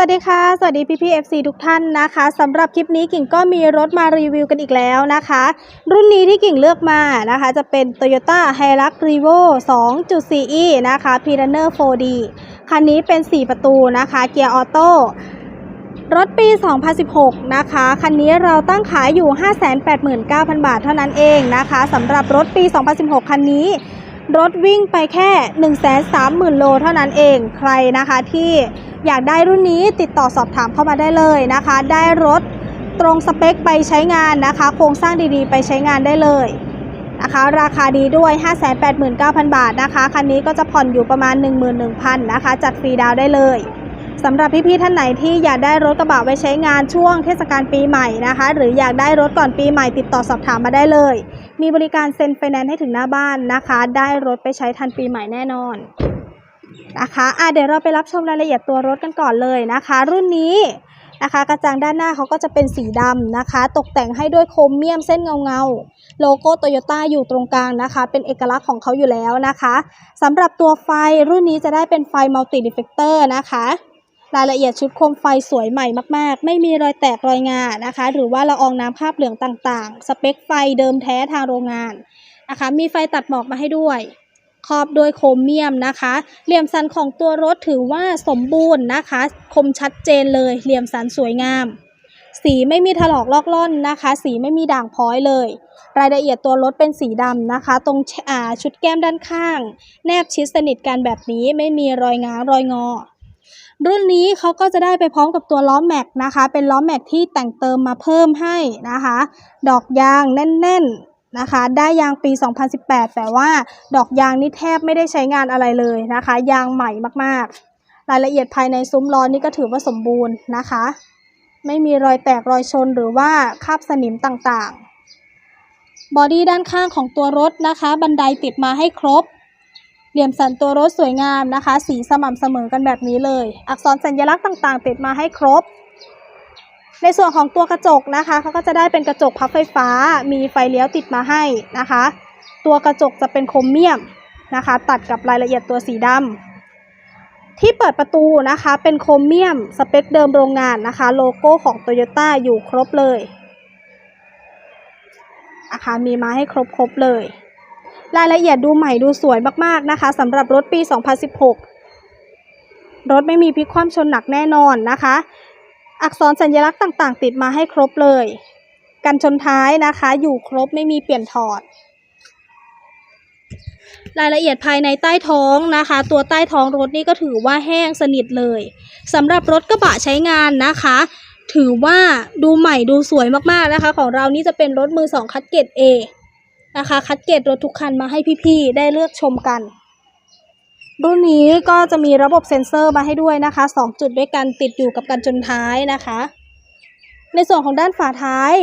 สวัสดีค่ะ สวัสดีพี่พี่ FC ทุกท่านนะคะสำหรับคลิปนี้กิ่งก็มีรถมารีวิวกันอีกแล้วนะคะ รุ่นนี้ที่กิ่งเลือกมานะคะ จะเป็น Toyota Hilux Revo 2.4e นะคะ p r u n n e r 4D คันนี้เป็น 4 ประตูนะคะ เกียร์ออโต้รถปี 2016 นะคะ คันนี้เราตั้งขายอยู่ 589,000 บาทเท่านั้นเองนะคะสำหรับรถปี 2016 คันนี้ รถวิ่งไปแค่ 130,000 โลเท่านั้นเองใครนะคะที่อยากได้รุ่นนี้ติดต่อสอบถามเข้ามาได้เลยนะคะ ได้รถตรงสเปคไปใช้งานนะคะ โครงสร้างดีๆ ไปใช้งานได้เลยนะคะ ราคาดีด้วย 589,000 บาทนะคะ คันนี้ก็จะผ่อนอยู่ประมาณ 11,000นะคะ จัดฟรีดาวได้เลย สำหรับพี่ๆท่านไหนที่อยากได้รถกระบะไว้ใช้งานช่วงเทศกาลปีใหม่นะคะ หรืออยากได้รถก่อนปีใหม่ติดต่อสอบถามมาได้เลย มีบริการเซ็นไฟแนนซ์ให้ถึงหน้าบ้านนะคะ ได้รถไปใช้ทันปีใหม่แน่นอนนะคะอะเดี๋ยวเราไปรับชมรายละเอียดตัวรถกันก่อนเลยนะคะ รุ่นนี้นะคะกระจังด้านหน้าเขาก็จะเป็นสีดำนะคะ ตกแต่งให้ด้วยโครเมียมเส้นเงาเงาๆโลโก้โตโยต้าอยู่ตรงกลางนะคะ เป็นเอกลักษณ์ของเขาอยู่แล้วนะคะสำหรับตัวไฟรุ่นนี้จะได้เป็นไฟมัลติดิเฟกเตอร์นะคะ รายละเอียดชุดโคมไฟสวยใหม่มาก ๆ ไม่มีรอยแตกรอยงานะคะ หรือว่าละอองน้ำคราบเหลืองต่างๆ สเปคไฟเดิมแท้ทางโรงงานนะคะ มีไฟตัดหมอกมาให้ด้วยครอบโดยโครเมียมนะคะ เหลี่ยมสันของตัวรถถือว่าสมบูรณ์นะคะ คมชัดเจนเลย เหลี่ยมสันสวยงาม สีไม่มีถลอกลอกล่อนนะคะ สีไม่มีด่างพ้อยเลย รายละเอียดตัวรถเป็นสีดำนะคะ ตรงชุดแก้มด้านข้าง แนบชิดสนิทกันแบบนี้ไม่มีรอยง้างรอยงอ รุ่นนี้เขาก็จะได้ไปพร้อมกับตัวล้อแม็กนะคะ เป็นล้อแม็กที่แต่งเติมมาเพิ่มให้นะคะ ดอกยางแน่นๆนะคะ ได้ยางปี 2018 แต่ว่าดอกยางนี่แทบไม่ได้ใช้งานอะไรเลยนะคะ ยางใหม่มากๆ รายละเอียดภายในซุ้มล้อนี่ก็ถือว่าสมบูรณ์นะคะ ไม่มีรอยแตกรอยชนหรือว่าคราบสนิมต่างๆ บอดี้ด้านข้างของตัวรถนะคะ บันไดติดมาให้ครบ เหลี่ยมสันตัวรถสวยงามนะคะ สีสม่ำเสมอกันแบบนี้เลย อักษรสัญลักษณ์ต่างๆ ติดมาให้ครบ ในส่วนของตัวกระจกนะคะเขาก็จะได้เป็นกระจกพับไฟฟ้า มีไฟเลี้ยวติดมาให้นะคะ ตัวกระจกจะเป็นโครเมียมนะคะ ตัดกับรายละเอียดตัวสีดำที่เปิดประตูนะคะเป็นโครเมียมสเปคเดิมโรงงานนะคะ โลโก้ของ Toyota อยู่ครบเลยนะคะมีมาให้ครบๆเลย รายละเอียดดูใหม่ดูสวยมากๆนะคะสำหรับรถปี 2016 รถไม่มีพลิกคว่ำชนหนักแน่นอนนะคะ อักษรสัญลักษณ์ต่างๆ ติดมาให้ครบเลย กันชนท้ายนะคะ อยู่ครบไม่มีเปลี่ยนถอด รายละเอียดภายในใต้ท้องนะคะ ตัวใต้ท้องรถนี่ก็ถือว่าแห้งสนิทเลยสำหรับรถกระบะใช้งานนะคะถือว่าดูใหม่ดูสวยมากๆนะคะ ของเรานี่จะเป็นรถมือสองคัดเกรด A นะคะ คัดเกรดรถทุกคันมาให้พี่ๆได้เลือกชมกัน รุ่นนี้ก็จะมีระบบเซ็นเซอร์มาให้ด้วยนะคะ 2 จุดด้วยกันติดอยู่กับกันชนท้ายนะคะ ในส่วนของด้านฝาท้าย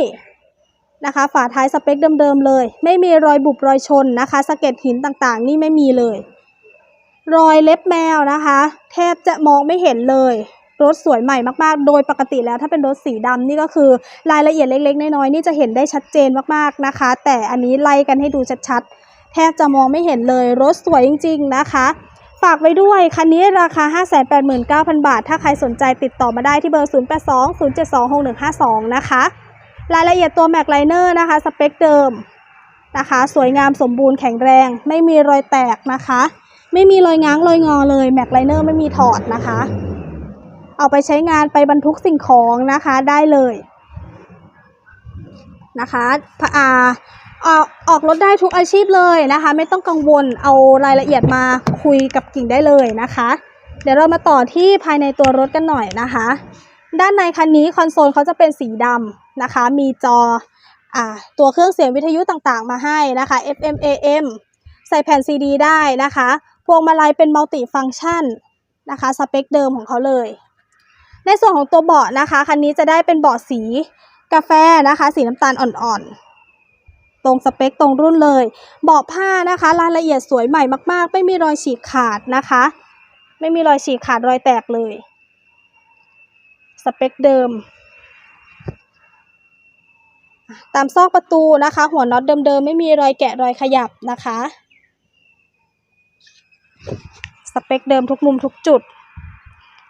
นะคะ ฝาท้ายสเปคเดิมๆเลย ไม่มีรอยบุบรอยชนนะคะสะเก็ดหินต่างๆ นี่ไม่มีเลย รอยเล็บแมวนะคะ แทบจะมองไม่เห็นเลย รถสวยใหม่มากๆ โดยปกติแล้วถ้าเป็นรถสีดำนี่ก็คือรายละเอียดเล็กๆ น้อยๆนี่จะเห็นได้ชัดเจนมากๆนะคะ แต่อันนี้ไล่กันให้ดูชัดๆ แทบจะมองไม่เห็นเลยรถสวยจริง ๆ นะคะฝากไว้ด้วย คันนี้ราคา 589,000 บาท ถ้าใครสนใจติดต่อมาได้ที่เบอร์ 0820726152 นะคะ รายละเอียดตัวแม็กไลเนอร์นะคะ สเปคเดิมนะคะ สวยงามสมบูรณ์แข็งแรง ไม่มีรอยแตกนะคะ ไม่มีรอยง้างรอยงอเลยแม็กไลเนอร์ไม่มีถอดนะคะ เอาไปใช้งานไปบรรทุกสิ่งของนะคะได้เลยนะคะพระอาออกออกรถได้ทุกอาชีพเลยนะคะ ไม่ต้องกังวลเอารายละเอียดมาคุยกับกิ่งได้เลยนะคะ เดี๋ยวเรามาต่อที่ภายในตัวรถกันหน่อยนะคะ ด้านในคันนี้คอนโซลเขาจะเป็นสีดำนะคะ มีจออตัวเครื่องเสียงวิทยุต่างๆ มาให้นะคะ FM AM ใส่แผ่นซีดีได้นะคะพวงมาลัยเป็นมัลติฟังก์ชันนะคะสเปคเดิมของเขาเลย ในส่วนของตัวเบาะนะคะคันนี้จะได้เป็นเบาะสีกาแฟนะคะ สีน้ำตาลอ่อนๆ ตรงสเปคตรงรุ่นเลย เบาะผ้านะคะ รายละเอียดสวยใหม่มาก ๆ ไม่มีรอยฉีกขาดนะคะ ไม่มีรอยฉีกขาดรอยแตกเลย สเปคเดิม ตามซอกประตูนะคะ หัวน็อตเดิมๆ ไม่มีรอยแกะรอยขยับนะคะ สเปคเดิมทุกมุมทุกจุด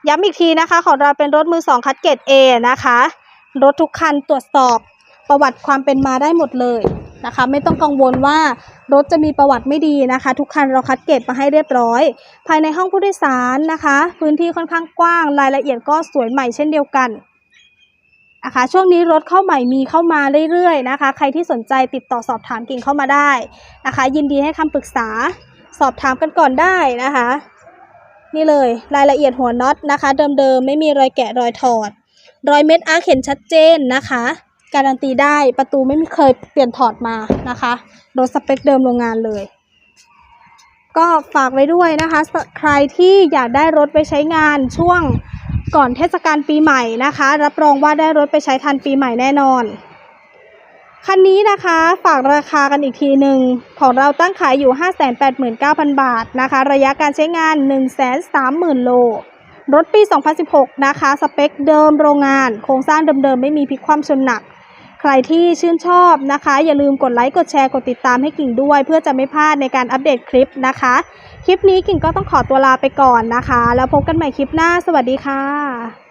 ย้ำอีกทีนะคะของเราเป็นรถมือสองคัดเกรด A นะคะ รถทุกคันตรวจสอบประวัติความเป็นมาได้หมดเลยนะคะ ไม่ต้องกังวลว่ารถจะมีประวัติไม่ดีนะคะ ทุกคันเราคัดเกรดมาให้เรียบร้อย ภายในห้องผู้โดยสารนะคะ พื้นที่ค่อนข้างกว้างรายละเอียดก็สวยใหม่เช่นเดียวกันนะคะช่วงนี้รถเข้าใหม่มีเข้ามาเรื่อยๆนะคะ ใครที่สนใจติดต่อสอบถามกิ่งเข้ามาได้นะคะ ยินดีให้คำปรึกษาสอบถามกันก่อนได้นะคะ นี่เลยรายละเอียดหัวน็อตนะคะ เดิมๆไม่มีรอยแกะรอยถอด รอยเม็ดอาร์เห็นชัดเจนนะคะ การันตีได้ประตูไม่มีเคยเปลี่ยนถอดมานะคะรถสเปคเดิมโรงงานเลย ก็ฝากไว้ด้วยนะคะใครที่อยากได้รถไปใช้งานช่วงก่อนเทศกาลปีใหม่นะคะ รับรองว่าได้รถไปใช้ทันปีใหม่แน่นอน คันนี้นะคะฝากราคากันอีกทีหนึ่งของเราตั้งขายอยู่ 589,000 บาทนะคะ ระยะการใช้งาน 130,000 โล รถปี 2016 นะคะ สเปคเดิมโรงงาน โครงสร้างเดิมๆ ไม่มีพลิกคว่ำชนหนัก ใครที่ชื่นชอบนะคะ อย่าลืมกดไลค์ กดแชร์ กดติดตามให้กิ่งด้วย เพื่อจะไม่พลาดในการอัปเดตคลิปนะคะ คลิปนี้กิ่งก็ต้องขอตัวลาไปก่อนนะคะ แล้วพบกันใหม่คลิปหน้า สวัสดีค่ะ